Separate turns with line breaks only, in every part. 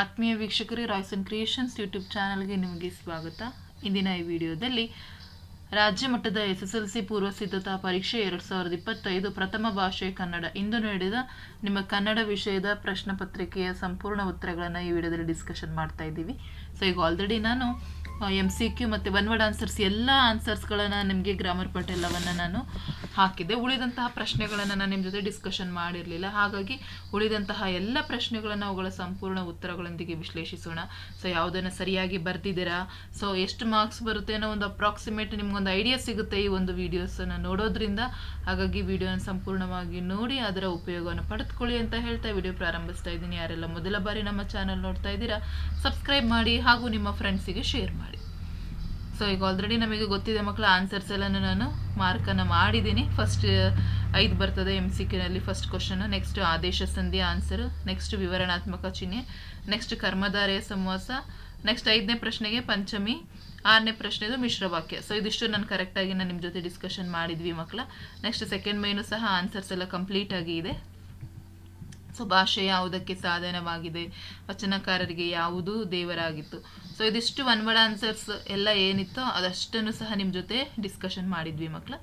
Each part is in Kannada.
ಆತ್ಮೀಯ ವೀಕ್ಷಕರೇ ರಾಯ್ಸನ್ ಕ್ರಿಯೇಷನ್ಸ್ ಯೂಟ್ಯೂಬ್ ಚಾನಲ್ಗೆ ನಿಮಗೆ ಸ್ವಾಗತ. ಇಂದಿನ ಈ ವಿಡಿಯೋದಲ್ಲಿ ರಾಜ್ಯ ಮಟ್ಟದ ಎಸ್ ಎಸ್ ಎಲ್ ಸಿ ಪೂರ್ವ ಸಿದ್ಧತಾ ಪರೀಕ್ಷೆ ಎರಡು ಸಾವಿರದ ಇಪ್ಪತ್ತೈದು ಪ್ರಥಮ ಭಾಷೆ ಕನ್ನಡ. ಇಂದು ನಡೆದ ನಿಮ್ಮ ಕನ್ನಡ ವಿಷಯದ ಪ್ರಶ್ನೆ ಪತ್ರಿಕೆಯ ಸಂಪೂರ್ಣ ಉತ್ತರಗಳನ್ನು ಈ ವಿಡಿಯೋದಲ್ಲಿ ಡಿಸ್ಕಷನ್ ಮಾಡ್ತಾ ಇದ್ದೀವಿ. ಸೊ ಈಗ ಆಲ್ರೆಡಿ ನಾನು ಎಂ ಸಿ ಕ್ಯೂ ಮತ್ತು ಒನ್ ವರ್ಡ್ ಆನ್ಸರ್ಸ್ ಎಲ್ಲ ಆನ್ಸರ್ಸ್ಗಳನ್ನು ನಿಮಗೆ ಗ್ರಾಮರ್ ಪಟ್ ಎಲ್ಲವನ್ನು ನಾನು ಹಾಕಿದ್ದೆ. ಉಳಿದಂತಹ ಪ್ರಶ್ನೆಗಳನ್ನು ನಾನು ನಿಮ್ಮ ಜೊತೆ ಡಿಸ್ಕಷನ್ ಮಾಡಿರಲಿಲ್ಲ. ಹಾಗಾಗಿ ಉಳಿದಂತಹ ಎಲ್ಲ ಪ್ರಶ್ನೆಗಳನ್ನು ಅವುಗಳ ಸಂಪೂರ್ಣ ಉತ್ತರಗಳೊಂದಿಗೆ ವಿಶ್ಲೇಷಿಸೋಣ. ಸೊ ಯಾವುದನ್ನು ಸರಿಯಾಗಿ ಬರ್ತಿದ್ದೀರಾ ಸೊ ಎಷ್ಟು ಮಾರ್ಕ್ಸ್ ಬರುತ್ತೆ ಅನ್ನೋ ಒಂದು ಅಪ್ರಾಕ್ಸಿಮೇಟ್ ನಿಮ್ಗೊಂದು ಐಡಿಯಾ ಸಿಗುತ್ತೆ ಈ ಒಂದು ವೀಡಿಯೋಸನ್ನು ನೋಡೋದ್ರಿಂದ. ಹಾಗಾಗಿ ವೀಡಿಯೋನ ಸಂಪೂರ್ಣವಾಗಿ ನೋಡಿ, ಅದರ ಉಪಯೋಗವನ್ನು ಪಡೆದುಕೊಳ್ಳಿ ಅಂತ ಹೇಳ್ತಾ ವಿಡಿಯೋ ಪ್ರಾರಂಭಿಸ್ತಾ ಇದ್ದೀನಿ. ಯಾರೆಲ್ಲ ಮೊದಲ ಬಾರಿ ನಮ್ಮ ಚಾನಲ್ ನೋಡ್ತಾ ಇದ್ದೀರಾ ಸಬ್ಸ್ಕ್ರೈಬ್ ಮಾಡಿ ಹಾಗೂ ನಿಮ್ಮ ಫ್ರೆಂಡ್ಸಿಗೆ ಶೇರ್ ಮಾಡಿ. ಸೊ ಈಗ ಆಲ್ರೆಡಿ ನಮಗೆ ಗೊತ್ತಿದೆ ಮಕ್ಕಳ ಆನ್ಸರ್ಸ್ ಎಲ್ಲನೂ ನಾನು ಮಾರ್ಕನ್ನು ಮಾಡಿದ್ದೀನಿ. ಫಸ್ಟ್ ಐದು ಬರ್ತದೆ ಎಂ ಸಿ ಕ್ಯೂನಲ್ಲಿ ಫಸ್ಟ್ ಕ್ವಶನು ನೆಕ್ಸ್ಟ್ ಆದೇಶ ಸಂಧಿ ಆನ್ಸರ್ ನೆಕ್ಸ್ಟ್ ವಿವರಣಾತ್ಮಕ ಚಿಹ್ನೆ. ನೆಕ್ಸ್ಟ್ ಕರ್ಮಧಾರೆಯ ಸಂವಾಸ. ನೆಕ್ಸ್ಟ್ ಐದನೇ ಪ್ರಶ್ನೆಗೆ ಪಂಚಮಿ. ಆರನೇ ಪ್ರಶ್ನೆದು ಮಿಶ್ರ ವಾಕ್ಯ. ಸೊ ಇದಿಷ್ಟು ನಾನು ಕರೆಕ್ಟಾಗಿ ನಾನು ನಿಮ್ಮ ಜೊತೆ ಡಿಸ್ಕಷನ್ ಮಾಡಿದ್ವಿ ಮಕ್ಕಳ ನೆಕ್ಸ್ಟ್ ಸೆಕೆಂಡ್ ಮೈನು ಸಹ ಆನ್ಸರ್ಸ್ ಎಲ್ಲ ಕಂಪ್ಲೀಟ್ ಆಗಿ ಇದೆ. ಸೊ ಭಾಷೆ ಯಾವುದಕ್ಕೆ ಸಾಧನವಾಗಿದೆ? ವಚನಕಾರರಿಗೆ ಯಾವುದು ದೇವರಾಗಿತ್ತು. ಸೊ ಇದಿಷ್ಟು ಒನ್ ವರ್ಡ್ ಆನ್ಸರ್ಸ್ ಎಲ್ಲ ಏನಿತ್ತೋ ಅದಷ್ಟನ್ನು ಸಹ ನಿಮ್ಮ ಜೊತೆ ಡಿಸ್ಕಷನ್ ಮಾಡಿದ್ವಿ ಮಕ್ಕಳ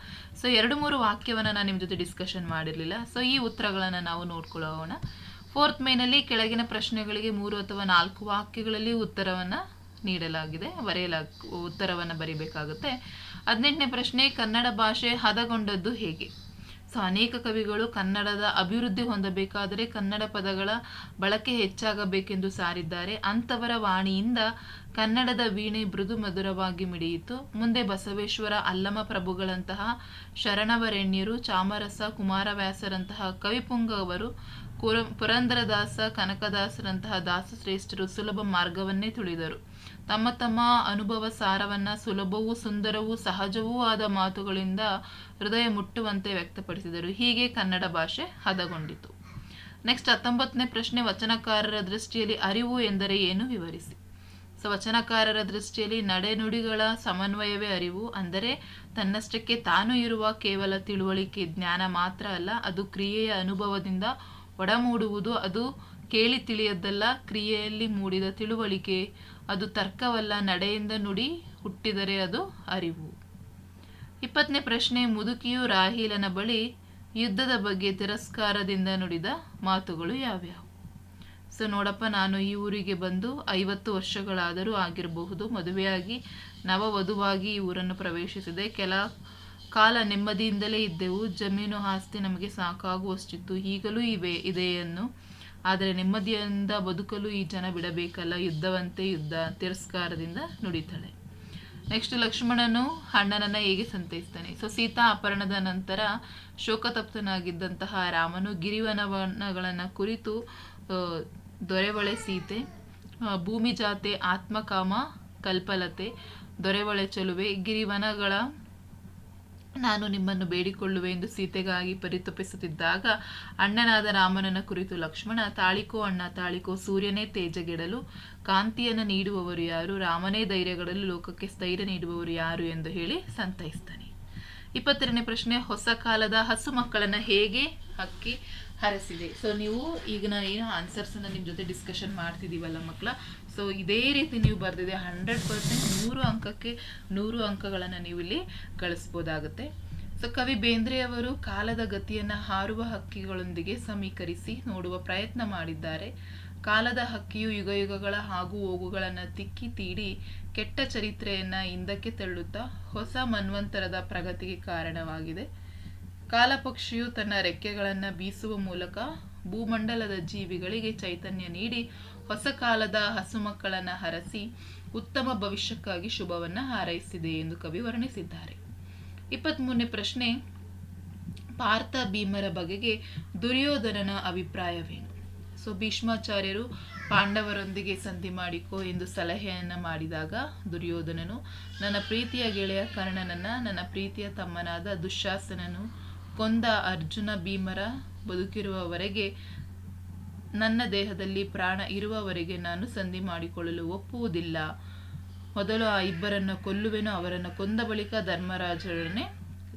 ಸೊ ಎರಡು ಮೂರು ವಾಕ್ಯವನ್ನು ನಾನು ನಿಮ್ಮ ಜೊತೆ ಡಿಸ್ಕಷನ್ ಮಾಡಿರಲಿಲ್ಲ. ಸೊ ಈ ಉತ್ತರಗಳನ್ನು ನಾವು ನೋಡ್ಕೊಳ್ಳೋಣ. ಫೋರ್ತ್ ಮೇನಲ್ಲಿ ಕೆಳಗಿನ ಪ್ರಶ್ನೆಗಳಿಗೆ ಮೂರು ಅಥವಾ ನಾಲ್ಕು ವಾಕ್ಯಗಳಲ್ಲಿ ಉತ್ತರವನ್ನು ನೀಡಲಾಗಿದೆ, ಬರೆಯಲಾಗ, ಉತ್ತರವನ್ನು ಬರೀಬೇಕಾಗುತ್ತೆ. ಹದಿನೆಂಟನೇ ಪ್ರಶ್ನೆ ಕನ್ನಡ ಭಾಷೆ ಹದಗೊಂಡದ್ದು ಹೇಗೆ? ಅನೇಕ ಕವಿಗಳು ಕನ್ನಡದ ಅಭಿವೃದ್ಧಿ ಹೊಂದಬೇಕಾದರೆ ಕನ್ನಡ ಪದಗಳ ಬಳಕೆ ಹೆಚ್ಚಾಗಬೇಕೆಂದು ಸಾರಿದ್ದಾರೆ. ಅಂಥವರ ವಾಣಿಯಿಂದ ಕನ್ನಡದ ವೀಣೆ ಮೃದು ಮಧುರವಾಗಿ ಮಿಡಿಯಿತು. ಮುಂದೆ ಬಸವೇಶ್ವರ ಅಲ್ಲಮ ಪ್ರಭುಗಳಂತಹ ಶರಣವರೆಣ್ಯರು, ಚಾಮರಸ ಕುಮಾರವ್ಯಾಸರಂತಹ ಕವಿಪುಂಗವರು ಪುರಂದರದಾಸ ಕನಕದಾಸರಂತಹ ದಾಸಶ್ರೇಷ್ಠರು ಸುಲಭ ಮಾರ್ಗವನ್ನೇ ತುಳಿದರು. ತಮ್ಮ ತಮ್ಮ ಅನುಭವ ಸಾರವನ್ನ ಸುಲಭವೂ ಸುಂದರವೂ ಸಹಜವೂ ಆದ ಮಾತುಗಳಿಂದ ಹೃದಯ ಮುಟ್ಟುವಂತೆ ವ್ಯಕ್ತಪಡಿಸಿದರು. ಹೀಗೆ ಕನ್ನಡ ಭಾಷೆ ಹದಗೊಂಡಿತು. ನೆಕ್ಸ್ಟ್ ಹತ್ತೊಂಬತ್ತನೇ ಪ್ರಶ್ನೆ, ವಚನಕಾರರ ದೃಷ್ಟಿಯಲ್ಲಿ ಅರಿವು ಎಂದರೆ ಏನು? ವಿವರಿಸಿ. ಸೊ ವಚನಕಾರರ ದೃಷ್ಟಿಯಲ್ಲಿ ನಡೆನುಡಿಗಳ ಸಮನ್ವಯವೇ ಅರಿವು. ಅಂದರೆ, ತನ್ನಷ್ಟಕ್ಕೆ ತಾನು ಇರುವ ಕೇವಲ ತಿಳುವಳಿಕೆ, ಜ್ಞಾನ ಮಾತ್ರ ಅಲ್ಲ, ಅದು ಕ್ರಿಯೆಯ ಅನುಭವದಿಂದ ಒಡಮೂಡುವುದು. ಅದು ಕೇಳಿ ತಿಳಿಯದ್ದಲ್ಲ, ಕ್ರಿಯೆಯಲ್ಲಿ ಮೂಡಿದ ತಿಳುವಳಿಕೆ. ಅದು ತರ್ಕವಲ್ಲ, ನಡೆಯಿಂದ ನುಡಿ ಹುಟ್ಟಿದರೆ ಅದು ಅರಿವು. ಇಪ್ಪತ್ತನೇ ಪ್ರಶ್ನೆ, ಮುದುಕಿಯು ರಾಹೀಲನ ಬಳಿ ಯುದ್ಧದ ಬಗ್ಗೆ ತಿರಸ್ಕಾರದಿಂದ ನುಡಿದ ಮಾತುಗಳು ಯಾವ್ಯಾವು? ಸೊ, ನೋಡಪ್ಪ, ನಾನು ಈ ಊರಿಗೆ ಬಂದು ಐವತ್ತು ವರ್ಷಗಳಾದರೂ ಆಗಿರಬಹುದು. ಮದುವೆಯಾಗಿ ನವವಧುವಾಗಿ ಈ ಊರನ್ನು ಪ್ರವೇಶಿಸಿದೆ. ಕೆಲ ಕಾಲ ನೆಮ್ಮದಿಯಿಂದಲೇ ಇದ್ದೆವು. ಜಮೀನು ಆಸ್ತಿ ನಮಗೆ ಸಾಕಾಗುವಷ್ಟಿತ್ತು. ಈಗಲೂ ಇವೆ, ಇದೆಯನ್ನು ಆದರೆ ನೆಮ್ಮದಿಯಿಂದ ಬದುಕಲು ಈ ಜನ ಬಿಡಬೇಕಲ್ಲ, ಯುದ್ಧವಂತೆ ಯುದ್ಧ ತಿರಸ್ಕಾರದಿಂದ ನುಡಿತಾಳೆ. ನೆಕ್ಸ್ಟ್ ಲಕ್ಷ್ಮಣನು ಅಣ್ಣನನ್ನು ಹೇಗೆ ಸಂತೈಸ್ತಾನೆ? ಸೊ ಸೀತಾ ಅಪಹರಣದ ನಂತರ ಶೋಕತಪ್ತನಾಗಿದ್ದಂತಹ ರಾಮನು ಗಿರಿವನವನಗಳನ್ನು ಕುರಿತು ದೊರೆವಳೆ ಸೀತೆ ಭೂಮಿ ಜಾತೆ ಆತ್ಮಕಾಮ, ಕಲ್ಪಲತೆ, ದೊರೆವಳೆ ಚಲುವೆ, ಗಿರಿವನಗಳ ನಾನು ನಿಮ್ಮನ್ನು ಬೇಡಿಕೊಳ್ಳುವೆ ಎಂದು ಸೀತೆಗಾಗಿ ಪರಿತಪಿಸುತ್ತಿದ್ದಾಗ ಅಣ್ಣನಾದ ರಾಮನನ ಕುರಿತು ಲಕ್ಷ್ಮಣ, ತಾಳಿಕೋ ಅಣ್ಣ, ತಾಳಿಕೋ ಸೂರ್ಯನೇ ತೇಜಗೆಡಲು ಕಾಂತಿಯನ್ನು ನೀಡುವವರು ಯಾರು? ರಾಮನೇ ಧೈರ್ಯಗಳಲ್ಲಿ ಲೋಕಕ್ಕೆ ಸ್ಥೈರ್ಯ ನೀಡುವವರು ಯಾರು ಎಂದು ಹೇಳಿ ಸಂತೈಸ್ತಾನೆ. ಇಪ್ಪತ್ತೆರಡನೇ ಪ್ರಶ್ನೆ, ಹೊಸ ಕಾಲದ ಹಸು ಮಕ್ಕಳನ್ನ ಹೇಗೆ ಹಕ್ಕಿ ಹರಸಿದೆ? ಸೊ ನೀವು ಈಗ ನಾನು ಏನು ಆನ್ಸರ್ಸನ್ನು ನಿಮ್ಮ ಜೊತೆ ಡಿಸ್ಕಷನ್ ಮಾಡ್ತಿದ್ದೀವಲ್ಲ ಮಕ್ಕಳ? ಸೊ ಇದೇ ರೀತಿ ನೀವು ಬರೆದಿದೆ ಹಂಡ್ರೆಡ್ ಪರ್ಸೆಂಟ್ ನೂರು ಅಂಕಕ್ಕೆ ನೂರು ಅಂಕಗಳನ್ನು ನೀವು ಇಲ್ಲಿ ಗಳಿಸ್ಬೋದಾಗುತ್ತೆ ಸೊ ಕವಿ ಬೇಂದ್ರೆಯವರು ಕಾಲದ ಗತಿಯನ್ನು ಹಾರುವ ಹಕ್ಕಿಗಳೊಂದಿಗೆ ಸಮೀಕರಿಸಿ ನೋಡುವ ಪ್ರಯತ್ನ ಮಾಡಿದ್ದಾರೆ. ಕಾಲದ ಹಕ್ಕಿಯು ಯುಗ ಯುಗಗಳ ಹಾಗೂ ಹೋಗುಗಳನ್ನು ತಿಕ್ಕಿ ತೀಡಿ ಕೆಟ್ಟ ಚರಿತ್ರೆಯನ್ನ ಹಿಂದಕ್ಕೆ ತಳ್ಳುತ್ತಾ ಹೊಸ ಮನ್ವಂತರದ ಪ್ರಗತಿಗೆ ಕಾರಣವಾಗಿದೆ. ಕಾಲಪಕ್ಷಿಯು ತನ್ನ ರೆಕ್ಕೆಗಳನ್ನು ಬೀಸುವ ಮೂಲಕ ಭೂಮಂಡಲದ ಜೀವಿಗಳಿಗೆ ಚೈತನ್ಯ ನೀಡಿ ಹೊಸ ಕಾಲದ ಹಸುಮಕ್ಕಳನ್ನು ಹರಸಿ ಉತ್ತಮ ಭವಿಷ್ಯಕ್ಕಾಗಿ ಶುಭವನ್ನು ಹಾರೈಸಿದೆ ಎಂದು ಕವಿ ವರ್ಣಿಸಿದ್ದಾರೆ. ಇಪ್ಪತ್ತ್ಮೂರನೇ ಪ್ರಶ್ನೆ, ಪಾರ್ಥ ಭೀಮರ ಬಗೆಗೆ ದುರ್ಯೋಧನನ ಅಭಿಪ್ರಾಯವೇನು? ಸೊ, ಭೀಷ್ಮಾಚಾರ್ಯರು ಪಾಂಡವರೊಂದಿಗೆ ಸಂಧಿ ಮಾಡಿಕೋ ಎಂದು ಸಲಹೆಯನ್ನು ಮಾಡಿದಾಗ ದುರ್ಯೋಧನನು, ನನ್ನ ಪ್ರೀತಿಯ ಗೆಳೆಯ ಕರ್ಣನನ್ನ, ನನ್ನ ಪ್ರೀತಿಯ ತಮ್ಮನಾದ ದುಶ್ಯಾಸನನು ಕೊಂದ ಅರ್ಜುನ ಭೀಮರ ಬದುಕಿರುವವರೆಗೆ ನನ್ನ ದೇಹದಲ್ಲಿ ಪ್ರಾಣ ಇರುವವರೆಗೆ ನಾನು ಸಂಧಿ ಮಾಡಿಕೊಳ್ಳಲು ಒಪ್ಪುವುದಿಲ್ಲ. ಮೊದಲು ಆ ಇಬ್ಬರನ್ನು ಕೊಲ್ಲುವೆನು, ಅವರನ್ನು ಕೊಂದ ಬಳಿಕ ಧರ್ಮರಾಜರೊಡನೆ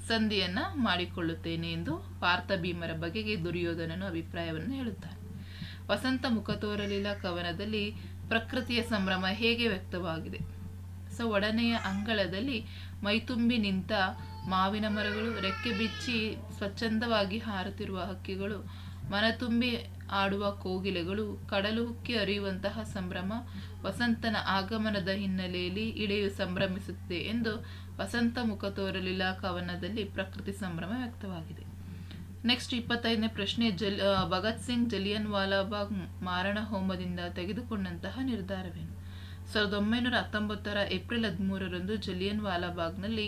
ಸಂಧಿಯನ್ನು ಮಾಡಿಕೊಳ್ಳುತ್ತೇನೆ ಎಂದು ಪಾರ್ಥ ಭೀಮರ ಬಗೆಗೆ ದುರ್ಯೋಧನನು ಅಭಿಪ್ರಾಯವನ್ನು ಹೇಳುತ್ತಾನೆ. ವಸಂತ ಮುಖ ತೋರಲಿಲ್ಲ, ಕವನದಲ್ಲಿ ಪ್ರಕೃತಿಯ ಸಂಭ್ರಮ ಹೇಗೆ ವ್ಯಕ್ತವಾಗಿದೆ? ಸೊ ಒಡನೆಯ ಅಂಗಳದಲ್ಲಿ ಮೈತುಂಬಿ ನಿಂತ ಮಾವಿನ ಮರಗಳು ರೆಕ್ಕೆ ಬಿಚ್ಚಿ ಸ್ವಚ್ಛಂದವಾಗಿ ಹಾರುತ್ತಿರುವ ಹಕ್ಕಿಗಳು, ಮನತುಂಬಿ ಆಡುವ ಕೋಗಿಲೆಗಳು, ಕಡಲು ಹುಕ್ಕಿ ಹರಿಯುವಂತಹ ಸಂಭ್ರಮ, ವಸಂತನ ಆಗಮನದ ಹಿನ್ನೆಲೆಯಲ್ಲಿ ಇಳೆಯು ಸಂಭ್ರಮಿಸುತ್ತಿದೆ ಎಂದು ವಸಂತ ಮುಖ ತೋರಲಿಲ್ಲ ಕವನದಲ್ಲಿ ಪ್ರಕೃತಿ ಸಂಭ್ರಮ ವ್ಯಕ್ತವಾಗಿದೆ. ನೆಕ್ಸ್ಟ್ ಇಪ್ಪತ್ತೈದನೇ ಪ್ರಶ್ನೆ, ಜಲ್ ಭಗತ್ ಸಿಂಗ್ ಜಲಿಯನ್ ವಾಲಾಬಾಗ್ ಮಾರಣ ಹೋಮದಿಂದ ತೆಗೆದುಕೊಂಡಂತಹ ನಿರ್ಧಾರವೇನು? ಸಾವಿರದ ಒಂಬೈನೂರ ಹತ್ತೊಂಬತ್ತರ ಏಪ್ರಿಲ್ ಹದಿಮೂರರಂದು ಜಲಿಯನ್ ವಾಲಾಬಾಗ್ನಲ್ಲಿ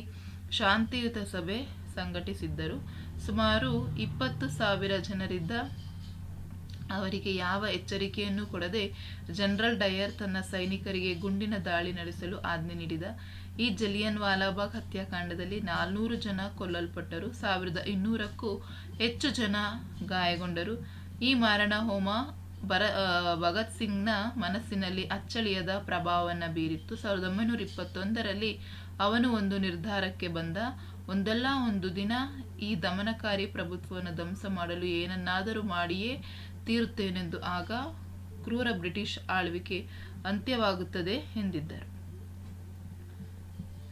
ಶಾಂತಿಯುತ ಸಭೆ ಸಂಘಟಿಸಿದ್ದರು. ಸುಮಾರು ಇಪ್ಪತ್ತು ಸಾವಿರ ಜನರಿದ್ದ ಅವರಿಗೆ ಯಾವ ಎಚ್ಚರಿಕೆಯನ್ನೂ ಕೊಡದೆ ಜನರಲ್ ಡಯರ್ ತನ್ನ ಸೈನಿಕರಿಗೆ ಗುಂಡಿನ ದಾಳಿ ನಡೆಸಲು ಆಜ್ಞೆ ನೀಡಿದ. ಈ ಜಲಿಯನ್ ವಾಲಾಬಾಗ್ ಹತ್ಯಾಕಾಂಡದಲ್ಲಿ ನಾಲ್ನೂರು ಜನ ಕೊಲ್ಲಲ್ಪಟ್ಟರು. ಸಾವಿರದ ಇನ್ನೂರಕ್ಕೂ ಹೆಚ್ಚು ಜನ ಗಾಯಗೊಂಡರು. ಈ ಮಾರಣ ಹೋಮ ಬರ ಭಗತ್ ಸಿಂಗ್ನ ಮನಸ್ಸಿನಲ್ಲಿ ಅಚ್ಚಳಿಯದ ಪ್ರಭಾವವನ್ನು ಬೀರಿತ್ತು. ಸಾವಿರದ ಒಂಬೈನೂರ ಇಪ್ಪತ್ತೊಂದರಲ್ಲಿ ಅವನು ಒಂದು ನಿರ್ಧಾರಕ್ಕೆ ಬಂದ. ಒಂದಲ್ಲ ಒಂದು ದಿನ ಈ ದಮನಕಾರಿ ಪ್ರಭುತ್ವವನ್ನು ಧ್ವಂಸ ಮಾಡಲು ಏನನ್ನಾದರೂ ಮಾಡಿಯೇ ತೀರುತ್ತೇನೆಂದು ಆಗ ಕ್ರೂರ ಬ್ರಿಟಿಷ್ ಆಳ್ವಿಕೆ ಅಂತ್ಯವಾಗುತ್ತದೆ ಎಂದಿದ್ದರು.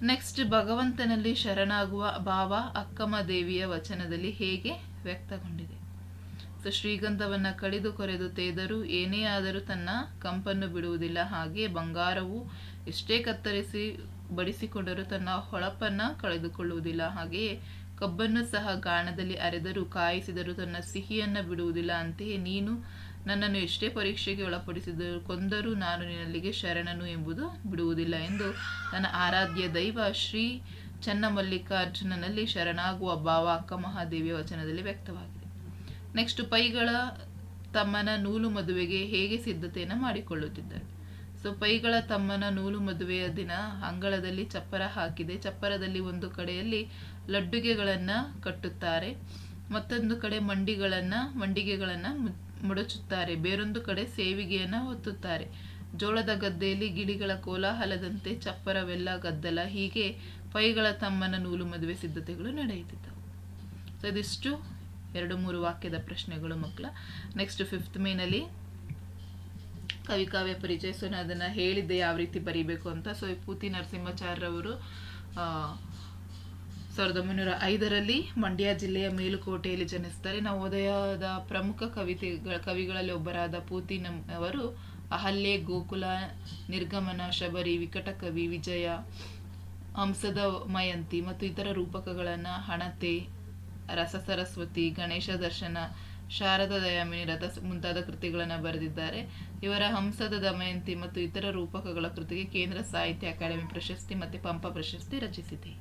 ನೆಕ್ಸ್ಟ್ ಭಗವಂತನಲ್ಲಿ ಶರಣಾಗುವ ಭಾವ ಅಕ್ಕಮ್ಮ ದೇವಿಯ ವಚನದಲ್ಲಿ ಹೇಗೆ ವ್ಯಕ್ತಗೊಂಡಿದೆ. ಸೊ, ಶ್ರೀಗಂಧವನ್ನು ಕಡಿದು ಕೊರೆದು ತೇದರೂ ಏನೇ ಆದರೂ ತನ್ನ ಕಂಪನ್ನು ಬಿಡುವುದಿಲ್ಲ. ಹಾಗೆ ಬಂಗಾರವು ಎಷ್ಟೇ ಕತ್ತರಿಸಿ ಬಡಿಸಿಕೊಂಡರೂ ತನ್ನ ಹೊಳಪನ್ನ ಕಳೆದುಕೊಳ್ಳುವುದಿಲ್ಲ. ಹಾಗೆಯೇ ಕಬ್ಬನ್ನು ಸಹ ಗಾಣದಲ್ಲಿ ಅರೆದರೂ ಕಾಯಿಸಿದರೂ ತನ್ನ ಸಿಹಿಯನ್ನ ಬಿಡುವುದಿಲ್ಲ. ಅಂತೆಯೇ ನೀನು ನನ್ನನ್ನು ಎಷ್ಟೇ ಪರೀಕ್ಷೆಗೆ ಒಳಪಡಿಸಿದರೂ ಕೊಂದರೂ ನಾನು ನಿನ್ನಲ್ಲಿಗೆ ಶರಣನು ಎಂಬುದು ಬಿಡುವುದಿಲ್ಲ ಎಂದು ನನ್ನ ಆರಾಧ್ಯ ದೈವ ಶ್ರೀ ಚನ್ನಮಲ್ಲಿಕಾರ್ಜುನನಲ್ಲಿ ಶರಣಾಗುವ ಭಾವ ಅಕ್ಕ ಮಹಾದೇವಿಯ ವಚನದಲ್ಲಿ ವ್ಯಕ್ತವಾಗಿದೆ. ನೆಕ್ಸ್ಟ್ ಪೈಗಳ ತಮ್ಮನ ನೂಲು ಮದುವೆಗೆ ಹೇಗೆ ಸಿದ್ಧತೆಯನ್ನು ಮಾಡಿಕೊಳ್ಳುತ್ತಿದ್ದರು? ಸೊ ಪೈಗಳ ತಮ್ಮನ ನೂಲು ಮದುವೆಯ ದಿನ ಅಂಗಳದಲ್ಲಿ ಚಪ್ಪರ ಹಾಕಿದೆ. ಚಪ್ಪರದಲ್ಲಿ ಒಂದು ಕಡೆಯಲ್ಲಿ ಲಡ್ಡುಗೆಗಳನ್ನು ಕಟ್ಟುತ್ತಾರೆ, ಮತ್ತೊಂದು ಕಡೆ ಮಂಡಿಗಳನ್ನು, ಮಂಡಿಗೆಗಳನ್ನು ಮುಡಚುತ್ತಾರೆ, ಬೇರೊಂದು ಕಡೆ ಸೇವಿಗೆಯನ್ನ ಹೊತ್ತುತ್ತಾರೆ ಜೋಳದ ಗದ್ದೆಯಲ್ಲಿ ಗಿಳಿಗಳ ಕೋಲಾಹಲದಂತೆ ಚಪ್ಪರವೆಲ್ಲ ಗದ್ದಲ, ಹೀಗೆ ಪೈಗಳ ತಮ್ಮನ ನೂಲು ಮದುವೆ ಸಿದ್ಧತೆಗಳು ನಡೆಯುತ್ತಿದ್ದವು. ಸೊ, ಇದಿಷ್ಟು ಎರಡು ಮೂರು ವಾಕ್ಯದ ಪ್ರಶ್ನೆಗಳು ಮಕ್ಕಳ. ನೆಕ್ಸ್ಟ್ ಫಿಫ್ತ್ ಮೇನಲ್ಲಿ ಕವಿ ಕಾವ್ಯ ಪರಿಚಯ ಸೊ ನಾನು ಅದನ್ನು ಹೇಳಿದ್ದೆ ಯಾವ ರೀತಿ ಬರೀಬೇಕು ಅಂತ. ಸೊ ಪೂತಿ ನರಸಿಂಹಾಚಾರ್ಯವರು ಸಾವಿರದ ಒಂಬೈನೂರ ಐದರಲ್ಲಿ ಮಂಡ್ಯ ಜಿಲ್ಲೆಯ ಮೇಲುಕೋಟೆಯಲ್ಲಿ ಜನಿಸ್ತಾರೆ. ನವೋದಯದ ಪ್ರಮುಖ ಕವಿತೆಗಳ, ಕವಿಗಳಲ್ಲಿ ಒಬ್ಬರಾದ ಪೂತಿ ಅವರು ಅಹಲ್ಯೆ, ಗೋಕುಲ, ನಿರ್ಗಮನ, ಶಬರಿ ವಿಕಟ ಕವಿ ವಿಜಯ ಹಂಸದ ಮಯಂತಿ ಮತ್ತು ಇತರ ರೂಪಕಗಳನ್ನು ಹಣತೆ ರಸ ಸರಸ್ವತಿ ಗಣೇಶ ದರ್ಶನ ಶಾರದ ದಯಾಮಿನಿ ರಥ ಮುಂತಾದ ಕೃತಿಗಳನ್ನು ಬರೆದಿದ್ದಾರೆ. ಇವರ ಹಂಸದ ದಮಯಂತಿ ಮತ್ತು ಇತರ ರೂಪಕಗಳ ಕೃತಿಗೆ ಕೇಂದ್ರ ಸಾಹಿತ್ಯ ಅಕಾಡೆಮಿ ಪ್ರಶಸ್ತಿ ಮತ್ತು ಪಂಪ ಪ್ರಶಸ್ತಿ ರಚಿಸಿದೆ.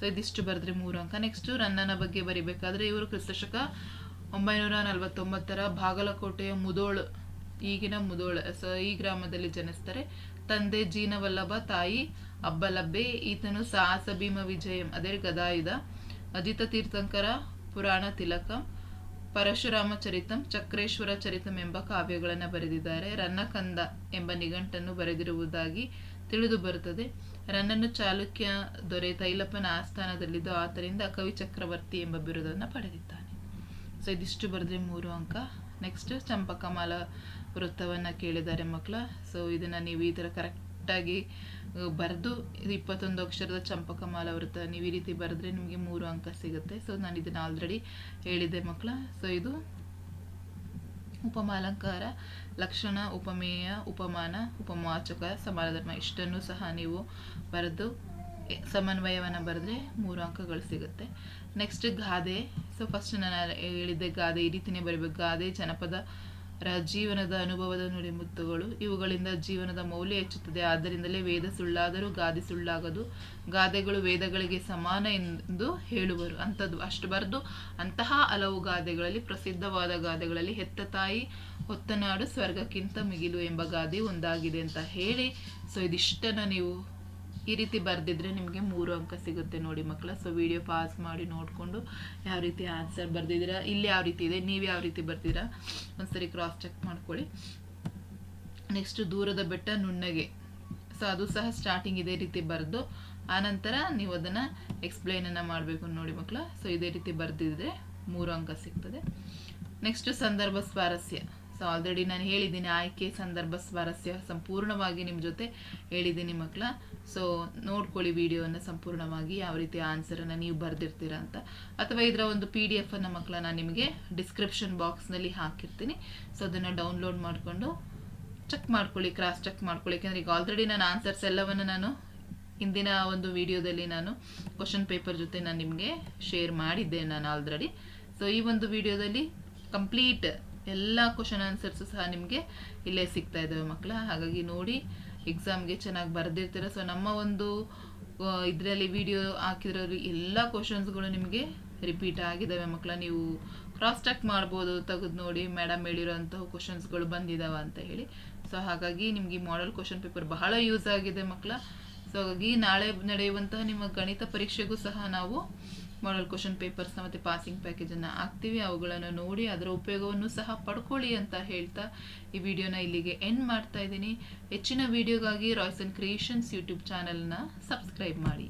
ಸೊ ಇದಿಷ್ಟು ಬರೆದ್ರೆ ಮೂರು ಅಂಕ. ನೆಕ್ಸ್ಟ್ ರನ್ನನ ಬಗ್ಗೆ ಬರಿಬೇಕಾದ್ರೆ ಇವರು ಕ್ರಿಸ್ತಶಕ ಒಂಬೈನೂರ ನಲವತ್ತೊಂಬತ್ತರ ಬಾಗಲಕೋಟೆಯ ಮುದೋಳ್, ಈಗಿನ ಮುದೋಳ, ಸೊ, ಈ ಗ್ರಾಮದಲ್ಲಿ ಜನಿಸ್ತಾರೆ. ತಂದೆ ಜೀನವಲ್ಲಭ, ತಾಯಿ ಅಬ್ಬಲಬ್ಬೆ, ಈತನು ಸಾಹಸ ಭೀಮ ವಿಜಯಂ, ಅದೇ ಗದಾಯುಧ, ಅಜಿತ ತೀರ್ಥಂಕರ, ಪುರಾಣ ತಿಲಕ ಪರಶುರಾಮ ಚರಿತಂ ಚಕ್ರೇಶ್ವರ ಚರಿತಂ ಎಂಬ ಕಾವ್ಯಗಳನ್ನು ಬರೆದಿದ್ದಾರೆ. ರನ್ನಕಂದ ಎಂಬ ನಿಘಂಟನ್ನು ಬರೆದಿರುವುದಾಗಿ ತಿಳಿದು ಬರುತ್ತದೆ. ರನ್ನನ್ನು ಚಾಲುಕ್ಯ ದೊರೆ ತೈಲಪ್ಪನ ಆಸ್ಥಾನದಲ್ಲಿದ್ದು ಆತರಿಂದ ಕವಿ ಚಕ್ರವರ್ತಿ ಎಂಬ ಬಿರುದನ್ನು ಪಡೆದಿದ್ದಾನೆ. ಸೊ ಇದಿಷ್ಟು ಬರೆದ್ರೆ ಮೂರು ಅಂಕ. ನೆಕ್ಸ್ಟ್ ಚಂಪಕಮಾಲ ವೃತ್ತವನ್ನು ಕೇಳಿದ್ದಾರೆ ಮಕ್ಕಳ. ಸೊ ಇದನ್ನು ನೀವು ಈ ಥರ ಕರೆಕ್ಟಾಗಿ ಬರೆದು ಇದು ಇಪ್ಪತ್ತೊಂದು ಅಕ್ಷರದ ಚಂಪಕಮಾಲ ವೃತ್ತ ನೀವು ಈ ರೀತಿ ಬರೆದ್ರೆ ನಿಮಗೆ ಮೂರು ಅಂಕ ಸಿಗುತ್ತೆ. ಸೊ ನಾನು ಇದನ್ನು ಆಲ್ರೆಡಿ ಹೇಳಿದ್ದೆ ಮಕ್ಕಳ ಸೊ ಇದು ಉಪಮಾಲಂಕಾರ, ಲಕ್ಷಣ, ಉಪಮೇಯ, ಉಪಮಾನ, ಉಪಮಾಚಕ ಸಮಾನಧರ್ಮ ಇಷ್ಟನ್ನು ಸಹ ನೀವು ಬರೆದು ಸಮನ್ವಯವನ್ನು ಬರೆದ್ರೆ ಮೂರು ಅಂಕಗಳು ಸಿಗುತ್ತೆ. ನೆಕ್ಸ್ಟ್ ಗಾದೆ. ಸೊ ಫಸ್ಟ್ ನಾನು ಹೇಳಿದ್ದೆ ಗಾದೆ, ಈ ರೀತಿನೇ ಬರೀಬೇಕು. ಗಾದೆ, ಜನಪದ ಜೀವನದ ಅನುಭವದ ನುಡಿಮುತ್ತುಗಳು. ಇವುಗಳಿಂದ ಜೀವನದ ಮೌಲ್ಯ ಹೆಚ್ಚುತ್ತದೆ. ಆದ್ದರಿಂದಲೇ ವೇದ ಸುಳ್ಳಾದರೂ ಗಾದೆ ಸುಳ್ಳಾಗದು. ಗಾದೆಗಳು ವೇದಗಳಿಗೆ ಸಮಾನ ಎಂದು ಹೇಳುವರು. ಅಂಥದ್ದು ಅಷ್ಟು ಬರೆದು ಅಂತಹ ಹಲವು ಗಾದೆಗಳಲ್ಲಿ, ಪ್ರಸಿದ್ಧವಾದ ಗಾದೆಗಳಲ್ಲಿ ಹೆತ್ತ ತಾಯಿ ಹೊತ್ತನಾಡು ಸ್ವರ್ಗಕ್ಕಿಂತ ಮಿಗಿಲು ಎಂಬ ಗಾದೆ ಒಂದಾಗಿದೆ ಅಂತ ಹೇಳಿ, ಸೊ ಇದಿಷ್ಟನ್ನು ನೀವು ಈ ರೀತಿ ಬರೆದಿದ್ರೆ ನಿಮಗೆ ಮೂರು ಅಂಕ ಸಿಗುತ್ತೆ ನೋಡಿ ಮಕ್ಕಳ. ಸೊ ವಿಡಿಯೋ ಪಾಸ್ ಮಾಡಿ ನೋಡಿಕೊಂಡು ಯಾವ ರೀತಿ ಆನ್ಸರ್ ಬರೆದಿದ್ದೀರಾ, ಇಲ್ಲಿ ಯಾವ ರೀತಿ ಇದೆ, ನೀವು ಯಾವ ರೀತಿ ಬರ್ತೀರಾ ಒಂದ್ಸರಿ ಕ್ರಾಸ್ ಚೆಕ್ ಮಾಡ್ಕೊಳ್ಳಿ. ನೆಕ್ಸ್ಟ್ ದೂರದ ಬೆಟ್ಟ ನುಣ್ಣಗೆ. ಸೊ ಅದು ಸಹ ಸ್ಟಾರ್ಟಿಂಗ್ ಇದೇ ರೀತಿ ಬರೆದು, ಆನಂತರ ನೀವು ಅದನ್ನು ಎಕ್ಸ್ಪ್ಲೈನನ್ನು ಮಾಡಬೇಕು ನೋಡಿ ಮಕ್ಕಳ. ಸೊ ಇದೇ ರೀತಿ ಬರೆದಿದ್ರೆ ಮೂರು ಅಂಕ ಸಿಗ್ತದೆ. ನೆಕ್ಸ್ಟ್ ಸಂದರ್ಭ ಸ್ವಾರಸ್ಯ. ಸೊ ಆಲ್ರೆಡಿ ನಾನು ಹೇಳಿದ್ದೀನಿ, ಆಯ್ಕೆ ಸಂದರ್ಭ ಸ್ವಾರಸ್ಯ ಸಂಪೂರ್ಣವಾಗಿ ನಿಮ್ಮ ಜೊತೆ ಹೇಳಿದ್ದೀನಿ ಮಕ್ಕಳ ಸೊ ನೋಡ್ಕೊಳ್ಳಿ ವಿಡಿಯೋನ ಸಂಪೂರ್ಣವಾಗಿ ಯಾವ ರೀತಿ ಆನ್ಸರನ್ನು ನೀವು ಬರೆದಿರ್ತೀರ ಅಂತ. ಅಥವಾ ಇದರ ಒಂದು ಪಿ ಡಿ ಎಫನ್ನು ಮಕ್ಕಳ ನಾನು ನಿಮಗೆ ಡಿಸ್ಕ್ರಿಪ್ಷನ್ ಬಾಕ್ಸ್ನಲ್ಲಿ ಹಾಕಿರ್ತೀನಿ. ಸೊ ಅದನ್ನು ಡೌನ್ಲೋಡ್ ಮಾಡಿಕೊಂಡು ಚೆಕ್ ಮಾಡ್ಕೊಳ್ಳಿ ಕ್ರಾಸ್ ಚೆಕ್ ಮಾಡ್ಕೊಳ್ಳಿ. ಯಾಕಂದರೆ ಈಗ ಆಲ್ರೆಡಿ ನಾನು ಆನ್ಸರ್ಸ್ ಎಲ್ಲವನ್ನು ನಾನು ಇಂದಿನ ಒಂದು ವಿಡಿಯೋದಲ್ಲಿ ನಾನು ಕ್ವಶನ್ ಪೇಪರ್ ಜೊತೆ ನಾನು ನಿಮಗೆ ಶೇರ್ ಮಾಡಿದ್ದೆ ನಾನು ಆಲ್ರೆಡಿ ಸೊ ಈ ಒಂದು ವಿಡಿಯೋದಲ್ಲಿ ಕಂಪ್ಲೀಟ್ ಎಲ್ಲ ಕ್ವಶನ್ ಆನ್ಸರ್ಸು ಸಹ ನಿಮಗೆ ಇಲ್ಲೇ ಸಿಗ್ತಾ ಇದ್ದಾವೆ ಮಕ್ಕಳ. ಹಾಗಾಗಿ ನೋಡಿ ಎಕ್ಸಾಮ್ಗೆ ಚೆನ್ನಾಗಿ ಬರೆದಿರ್ತೀರ. ಸೊ ನಮ್ಮ ಒಂದು ಇದರಲ್ಲಿ ವಿಡಿಯೋ ಹಾಕಿದ್ರಲ್ಲಿ ಎಲ್ಲ ಕ್ವಶನ್ಸ್ಗಳು ನಿಮಗೆ ರಿಪೀಟ್ ಆಗಿದ್ದಾವೆ ಮಕ್ಕಳ. ನೀವು ಕ್ರಾಸ್ ಚೆಕ್ ಮಾಡ್ಬೋದು, ತೆಗೆದು ನೋಡಿ ಮೇಡಮ್ ಹೇಳಿರೋಂತಹ ಕ್ವಶನ್ಸ್ಗಳು ಬಂದಿದ್ದಾವೆ ಅಂತ ಹೇಳಿ. ಸೊ ಹಾಗಾಗಿ ನಿಮಗೆ ಮಾಡೆಲ್ ಕ್ವಶನ್ ಪೇಪರ್ ಬಹಳ ಯೂಸ್ ಆಗಿದೆ ಮಕ್ಕಳ. ಸೊ ಹಾಗಾಗಿ ನಾಳೆ ನಡೆಯುವಂತಹ ನಿಮ್ಮ ಗಣಿತ ಪರೀಕ್ಷೆಗೂ ಸಹ ನಾವು ಮಾಡೆಲ್ ಕ್ವಶನ್ ಪೇಪರ್ಸ್ನ ಮತ್ತು ಪಾಸಿಂಗ್ ಪ್ಯಾಕೇಜನ್ನು ಹಾಕ್ತೀವಿ. ಅವುಗಳನ್ನು ನೋಡಿ ಅದರ ಉಪಯೋಗವನ್ನು ಸಹ ಪಡ್ಕೊಳ್ಳಿ ಅಂತ ಹೇಳ್ತಾ ಈ ವಿಡಿಯೋನ ಇಲ್ಲಿಗೆ ಎಂಡ್ ಮಾಡ್ತಾ ಇದ್ದೀನಿ. ಹೆಚ್ಚಿನ ವಿಡಿಯೋಗಾಗಿ ರಾಯ್ಸನ್ ಕ್ರಿಯೇಷನ್ಸ್ ಯೂಟ್ಯೂಬ್ ಚಾನಲ್ನ ಸಬ್ಸ್ಕ್ರೈಬ್ ಮಾಡಿ.